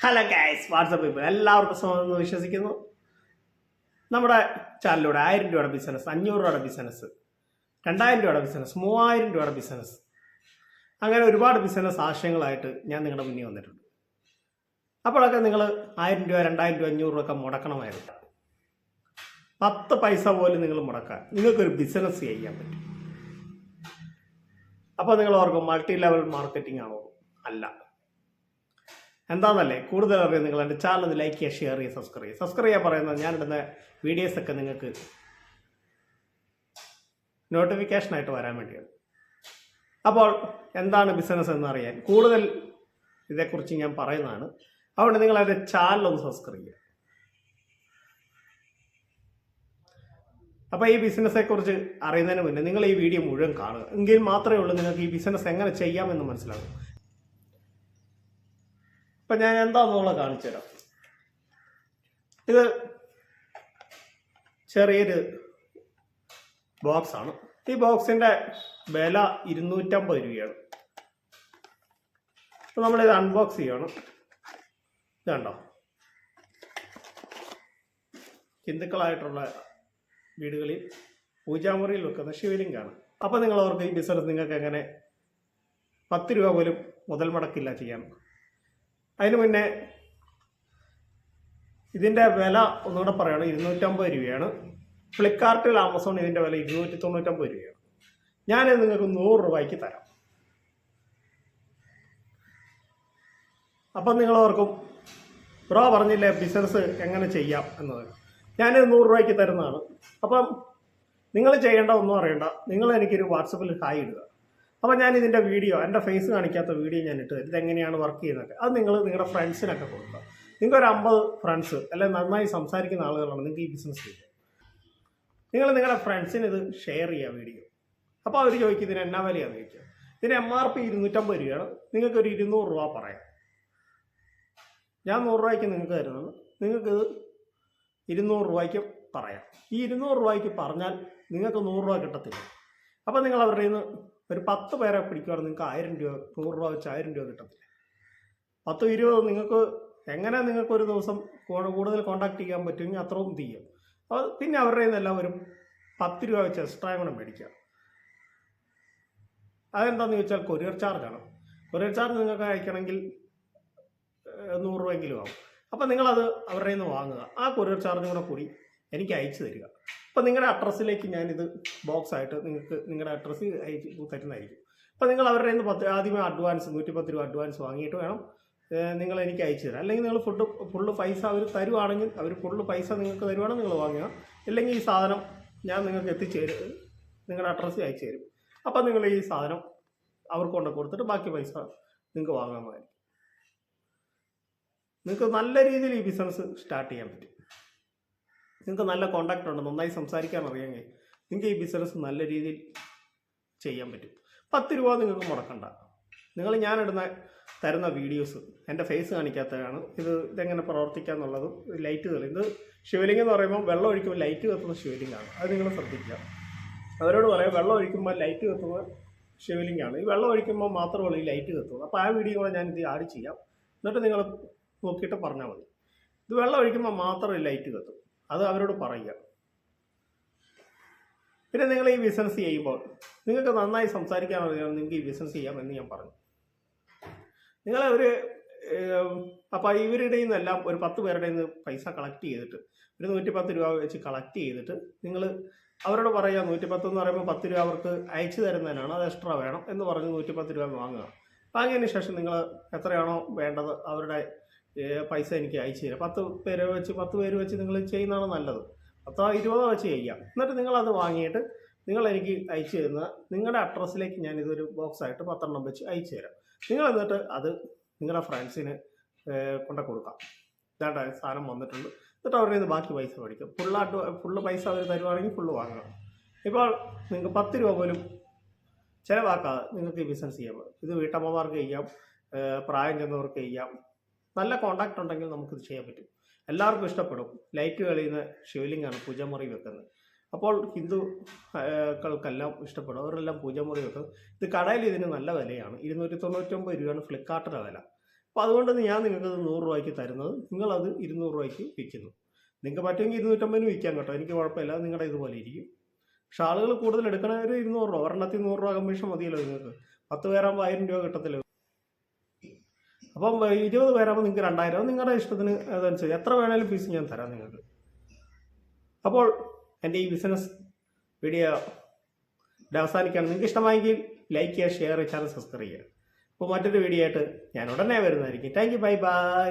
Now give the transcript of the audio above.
Hello guys WhatsApp people എല്ലാവർക്കും സുഖമെന്ന് വിശ്വസിക്കുന്നു. നമ്മുടെ ചാനലിലൂടെ ആയിരം രൂപയുടെ ബിസിനസ് അഞ്ഞൂറ് രൂപയുടെ ബിസിനസ് രണ്ടായിരം രൂപയുടെ ബിസിനസ് മൂവായിരം രൂപയുടെ ബിസിനസ് അങ്ങനെ ഒരുപാട് ബിസിനസ് ആശയങ്ങളായിട്ട് ഞാൻ നിങ്ങളുടെ മുന്നിൽ വന്നിട്ടുണ്ട്. അപ്പോഴൊക്കെ നിങ്ങൾ ആയിരം രൂപ രണ്ടായിരം രൂപ അഞ്ഞൂറ് രൂപ ഒക്കെ മുടക്കണമായിരുന്നു. പത്ത് പൈസ പോലും നിങ്ങൾ മുടക്കാൻ നിങ്ങൾക്കൊരു ബിസിനസ് ചെയ്യാൻ പറ്റും. അപ്പോൾ നിങ്ങൾ ഓർക്കും മൾട്ടി ലെവൽ മാർക്കറ്റിംഗ് ആണോ? അല്ല. എന്താണെന്നല്ലേ കൂടുതൽ അറിയാൻ നിങ്ങൾ എന്റെ ചാനൽ ലൈക്ക് ചെയ്യുക ഷെയർ ചെയ്യുക സബ്സ്ക്രൈബ് ചെയ്യുക. സബ്സ്ക്രൈബ് ചെയ്യാൻ പറയുന്നത് ഞാനിടുന്ന വീഡിയോസൊക്കെ നിങ്ങൾക്ക് നോട്ടിഫിക്കേഷനായിട്ട് വരാൻ വേണ്ടിയാണ്. അപ്പോൾ എന്താണ് ബിസിനസ് എന്നറിയാൻ കൂടുതൽ ഇതേക്കുറിച്ച് ഞാൻ പറയുന്നതാണ്. അതുകൊണ്ട് നിങ്ങൾ എന്റെ ഒന്ന് സബ്സ്ക്രൈബ് ചെയ്യുക. അപ്പോൾ ഈ ബിസിനസ്സെക്കുറിച്ച് അറിയുന്നതിന് മുന്നേ നിങ്ങൾ ഈ വീഡിയോ മുഴുവൻ കാണുക. എങ്കിൽ മാത്രമേ ഉള്ളൂ നിങ്ങൾക്ക് ഈ ബിസിനസ് എങ്ങനെ ചെയ്യാമെന്ന് മനസ്സിലാകും ഇപ്പം ഞാൻ എന്താണെന്നുള്ളത് കാണിച്ചു തരാം. ഇത് ചെറിയൊരു ബോക്സാണ് ഈ ബോക്സിന്റെ വില ഇരുന്നൂറ്റമ്പത് രൂപയാണ്. അപ്പോൾ നമ്മളിത് അൺബോക്സ് ചെയ്യണം. ഇതുണ്ടോ? ഹിന്ദുക്കളായിട്ടുള്ള വീടുകളിൽ പൂജാമുറിയിൽ വെക്കുന്ന ശിവലിംഗാണ്. അപ്പോൾ നിങ്ങൾ ഓർക്കും ഈ ബിസിനസ് നിങ്ങൾക്ക് എങ്ങനെ പത്ത് രൂപ പോലും മുതൽ മുടക്കില്ല ചെയ്യാൻ. അതിന് മുന്നേ ഇതിന്റെ വില ഒന്നുകൂടെ പറയുകയാണ് ഇരുന്നൂറ്റമ്പത് രൂപയാണ്. ഫ്ലിപ്കാർട്ടിൽ ആമസോൺ ഇതിന്റെ വില ഇരുന്നൂറ്റി തൊണ്ണൂറ്റമ്പത് രൂപയാണ്. ഞാൻ നിങ്ങൾക്ക് നൂറ് രൂപയ്ക്ക് തരാം. അപ്പം നിങ്ങൾ ഓർക്കും ബ്രോ പറഞ്ഞില്ലേ ബിസിനസ് എങ്ങനെ ചെയ്യാം എന്നത്. ഞാനിത് നൂറ് രൂപയ്ക്ക് തരുന്നതാണ്. അപ്പം നിങ്ങൾ ചെയ്യേണ്ട ഒന്നും അറിയണ്ട. നിങ്ങൾ എനിക്കൊരു വാട്സപ്പിൽ ഹായ് ഇടുക. അപ്പം ഞാൻ ഇതിന്റെ വീഡിയോ എന്റെ ഫേസ് കാണിക്കാത്ത വീഡിയോ ഞാൻ ഇട്ട്. ഇതെങ്ങനെയാണ് വർക്ക് ചെയ്യുന്നത്? അത് നിങ്ങൾ നിങ്ങളുടെ ഫ്രണ്ട്സിനൊക്കെ കൊടുക്കുക. നിങ്ങൾക്ക് ഒരു അമ്പത് ഫ്രണ്ട്സ് അല്ലെങ്കിൽ നന്നായി സംസാരിക്കുന്ന ആളുകളാണ് നിങ്ങൾക്ക് ഈ ബിസിനസ് ചെയ്യുക നിങ്ങൾ നിങ്ങളുടെ ഫ്രണ്ട്സിന് ഇത് ഷെയർ ചെയ്യുക വീഡിയോ അപ്പോൾ അവർ ചോദിക്കും ഇതിന് എന്നാ വിലയാണെന്ന് ചോദിക്കുക ഇതിന് എം ആർ പി ഇരുന്നൂറ്റമ്പത് രൂപയാണ്. നിങ്ങൾക്ക് ഒരു ഇരുന്നൂറ് രൂപ പറയാം. ഞാൻ നൂറ് രൂപയ്ക്ക് നിങ്ങൾക്ക് തരുന്നത്. നിങ്ങൾക്ക് ഇത് ഇരുന്നൂറ് രൂപയ്ക്ക് പറയാം. ഈ ഇരുന്നൂറ് രൂപയ്ക്ക് പറഞ്ഞാൽ നിങ്ങൾക്ക് നൂറ് രൂപ കിട്ടത്തില്ല. അപ്പോൾ നിങ്ങൾ അവരുടെ നിന്ന് ഒരു പത്ത് പേരെ പിടിക്കുവാണെങ്കിൽ നിങ്ങൾക്ക് ആയിരം രൂപ നൂറ് രൂപ വെച്ച് ആയിരം രൂപ കിട്ടത്തില്ല. പത്ത് ഇരുപത് നിങ്ങൾക്ക് എങ്ങനെ നിങ്ങൾക്ക് ഒരു ദിവസം കൂടുതൽ കോണ്ടാക്ട് ചെയ്യാൻ പറ്റുമെങ്കിൽ അത്രയും ചെയ്യും. അപ്പോൾ പിന്നെ അവരുടെ നിന്നെല്ലാം ഒരു പത്ത് രൂപ വെച്ച് എക്സ്ട്രാ കൂടെ മേടിക്കുക അതെന്താണെന്ന് ചോദിച്ചാൽ കൊറിയർ ചാർജാണ് കൊറിയർ ചാർജ് നിങ്ങൾക്ക് അയക്കണമെങ്കിൽ നൂറ് രൂപയെങ്കിലും ആവും. അപ്പോൾ നിങ്ങളത് അവരുടെ നിന്ന് വാങ്ങുക. ആ കൊറിയർ ചാർജും കൂടെ കൂടി എനിക്ക് അയച്ചു തരിക. അപ്പോൾ നിങ്ങളുടെ അഡ്രസ്സിലേക്ക് ഞാനിത് ബോക്സ് ആയിട്ട് നിങ്ങൾക്ക് നിങ്ങളുടെ അഡ്രസ്സ് അയച്ച് തരുന്നതായിരിക്കും. അപ്പോൾ നിങ്ങൾ അവരുടെ നിന്ന് പത്ത് ആദ്യമേ അഡ്വാൻസ് നൂറ്റി പത്ത് രൂപ അഡ്വാൻസ് വാങ്ങിയിട്ട് വേണം നിങ്ങൾ എനിക്ക് അയച്ചു തരാം അല്ലെങ്കിൽ നിങ്ങൾ ഫുഡ് ഫുള്ള് പൈസ അവർ തരുവാണെങ്കിൽ അവർ ഫുള്ള് പൈസ നിങ്ങൾക്ക് തരുവാണെങ്കിൽ നിങ്ങൾ വാങ്ങുക ഇല്ലെങ്കിൽ ഈ സാധനം ഞാൻ നിങ്ങൾക്ക് എത്തിച്ചു തരും. നിങ്ങളുടെ അഡ്രസ്സ് അയച്ചു തരും. അപ്പോൾ നിങ്ങൾ ഈ സാധനം അവർക്ക് കൊണ്ട് കൊടുത്തിട്ട് ബാക്കി പൈസ നിങ്ങൾക്ക് മതി നിങ്ങൾക്ക് നല്ല രീതിയിൽ ഈ ബിസിനസ് സ്റ്റാർട്ട് ചെയ്യാൻ പറ്റും. നിങ്ങൾക്ക് നല്ല കോണ്ടാക്റ്റ് ഉണ്ട് നന്നായി സംസാരിക്കാൻ അറിയാമെങ്കിൽ നിങ്ങൾക്ക് ഈ ബിസിനസ് നല്ല രീതിയിൽ ചെയ്യാൻ പറ്റും. പത്ത് രൂപ നിങ്ങൾക്ക് മുടക്കണ്ട. നിങ്ങൾ ഞാനിടുന്ന തരുന്ന വീഡിയോസ് എന്റെ ഫേസ് കാണിക്കാത്തതാണ്. ഇത് ഇതെങ്ങനെ പ്രവർത്തിക്കാന്നുള്ളതും ലൈറ്റ് തെളി ഇത് ശിവലിംഗം എന്ന് പറയുമ്പോൾ വെള്ളം ഒഴിക്കുമ്പോൾ ലൈറ്റ് കത്തുന്ന ശിവലിംഗമാണ് അത് നിങ്ങൾ ശ്രദ്ധിക്കുക. അവരോട് പറയാം വെള്ളം ഒഴിക്കുമ്പോൾ ലൈറ്റ് കത്തുന്ന ശിവലിംഗമാണ് ഈ വെള്ളം ഒഴിക്കുമ്പോൾ മാത്രമുള്ള ഈ ലൈറ്റ് കത്തുള്ളൂ അപ്പോൾ ആ വീഡിയോ കൂടെ ഞാനിത് ആഡ് ചെയ്യാം. എന്നിട്ട് നിങ്ങൾ നോക്കിയിട്ട് പറഞ്ഞാൽ മതി. ഇത് വെള്ളം ഒഴിക്കുമ്പോൾ മാത്രം ലൈറ്റ് കത്തും. അത് അവരോട് പറയുക. പിന്നെ നിങ്ങൾ ഈ ബിസിനസ് ചെയ്യുമ്പോൾ നിങ്ങൾക്ക് നന്നായി സംസാരിക്കാൻ അറിയാം നിങ്ങൾക്ക് ഈ ബിസിനസ് ചെയ്യാം എന്ന് ഞാൻ പറഞ്ഞു. നിങ്ങൾ ഒരു അപ്പോൾ ഇവരുടെ നിന്നെല്ലാം ഒരു പത്ത് പേരുടെ നിന്ന് പൈസ കളക്ട് ചെയ്തിട്ട് ഒരു നൂറ്റി പത്ത് രൂപ വെച്ച് കളക്ട് ചെയ്തിട്ട് നിങ്ങൾ അവരോട് പറയുക നൂറ്റി പത്ത് എന്ന് പറയുമ്പോൾ പത്ത് രൂപ അവർക്ക് അയച്ചു തരുന്നതിനാണ് അത് എക്സ്ട്രാ വേണം എന്ന് പറഞ്ഞ് നൂറ്റി പത്ത് രൂപ വാങ്ങുക. വാങ്ങിയതിന് ശേഷം നിങ്ങൾ എത്രയാണോ വേണ്ടത് അവരുടെ പൈസ എനിക്ക് അയച്ചു തരാം. പത്ത് പേരെ വെച്ച് പത്ത് പേര് വെച്ച് നിങ്ങൾ ചെയ്യുന്നതാണ് നല്ലത്. പത്തോ ഇരുപതോ വെച്ച് ചെയ്യാം. എന്നിട്ട് നിങ്ങളത് വാങ്ങിയിട്ട് നിങ്ങൾ എനിക്ക് അയച്ചു തരുന്ന നിങ്ങളുടെ അഡ്രസ്സിലേക്ക് ഞാൻ ഇതൊരു ബോക്സ് ആയിട്ട് പത്തെണ്ണം വെച്ച് അയച്ചു തരാം. നിങ്ങൾ എന്നിട്ട് അത് നിങ്ങളുടെ ഫ്രണ്ട്സിന് കൊണ്ട കൊടുക്കാം. ഇതാണ്ട് സാധനം വന്നിട്ടുണ്ട്. എന്നിട്ട് അവരുടെ നിന്ന് ബാക്കി പൈസ മേടിക്കും. ഫുള്ളായിട്ട് ഫുള്ള് പൈസ അവർ തരുവാണെങ്കിൽ ഫുള്ള് വാങ്ങണം. ഇപ്പോൾ നിങ്ങൾക്ക് പത്ത് രൂപ പോലും ചിലവാക്കാതെ നിങ്ങൾക്ക് ഈ ബിസിനസ് ചെയ്യാം ഇത് വീട്ടമ്മമാർക്ക് ചെയ്യാം പ്രായം ചെന്നവർക്ക് ചെയ്യാം. നല്ല കോണ്ടാക്ട് ഉണ്ടെങ്കിൽ നമുക്കിത് ചെയ്യാൻ പറ്റും. എല്ലാവർക്കും ഇഷ്ടപ്പെടും. ലൈറ്റ് കളിയുന്ന ശിവലിംഗാണ് പൂജമുറി വെക്കുന്നത്. അപ്പോൾ ഹിന്ദുക്കൾക്കെല്ലാം ഇഷ്ടപ്പെടും. അവരെല്ലാം പൂജമുറി വെക്കും ഇത് കടയിൽ ഇതിന് നല്ല വിലയാണ്. ഇരുന്നൂറ്റി തൊണ്ണൂറ്റൊമ്പത് രൂപയാണ് ഫ്ലിപ്കാർട്ടിന്റെ വില. അപ്പോൾ അതുകൊണ്ട് ഞാൻ നിങ്ങൾക്ക് നൂറ് രൂപയ്ക്ക് തരുന്നത്. നിങ്ങളത് ഇരുന്നൂറ് രൂപയ്ക്ക് വിൽക്കുന്നു. നിങ്ങൾക്ക് പറ്റുമെങ്കിൽ ഇരുന്നൂറ്റമ്പതിന് വിൽക്കാം കേട്ടോ. എനിക്ക് കുഴപ്പമില്ല. നിങ്ങളുടെ ഇതുപോലെ ഇരിക്കും. പക്ഷെ കൂടുതൽ എടുക്കണവർ ഇരുന്നൂറ് രൂപ ഒരെണ്ണത്തിൽ നൂറ് രൂപ കമ്മീഷൻ മതിയല്ലോ നിങ്ങൾക്ക്. പത്ത് പേരാകുമ്പോൾ ആയിരം രൂപ കിട്ടത്തില്ല? അപ്പം ഇരുപത് പേരാകുമ്പോൾ നിങ്ങൾക്ക് രണ്ടായിരം. നിങ്ങളുടെ ഇഷ്ടത്തിന് അതനുസരിച്ച്. എത്ര വേണേലും ഫീസ് ഞാൻ തരാം നിങ്ങൾക്ക്. അപ്പോൾ എന്റെ ഈ ബിസിനസ് വീഡിയോ ഇവിടെ അവസാനിക്കുകയാണ്. നിങ്ങൾക്ക് ഇഷ്ടമായെങ്കിൽ ലൈക്ക് ചെയ്യുക ഷെയർ ചാനൽ സബ്സ്ക്രൈബ് ചെയ്യുക. അപ്പോൾ മറ്റൊരു വീഡിയോ ആയിട്ട് ഞാൻ ഉടനെ വരുന്നതായിരിക്കും. Thank you bye bye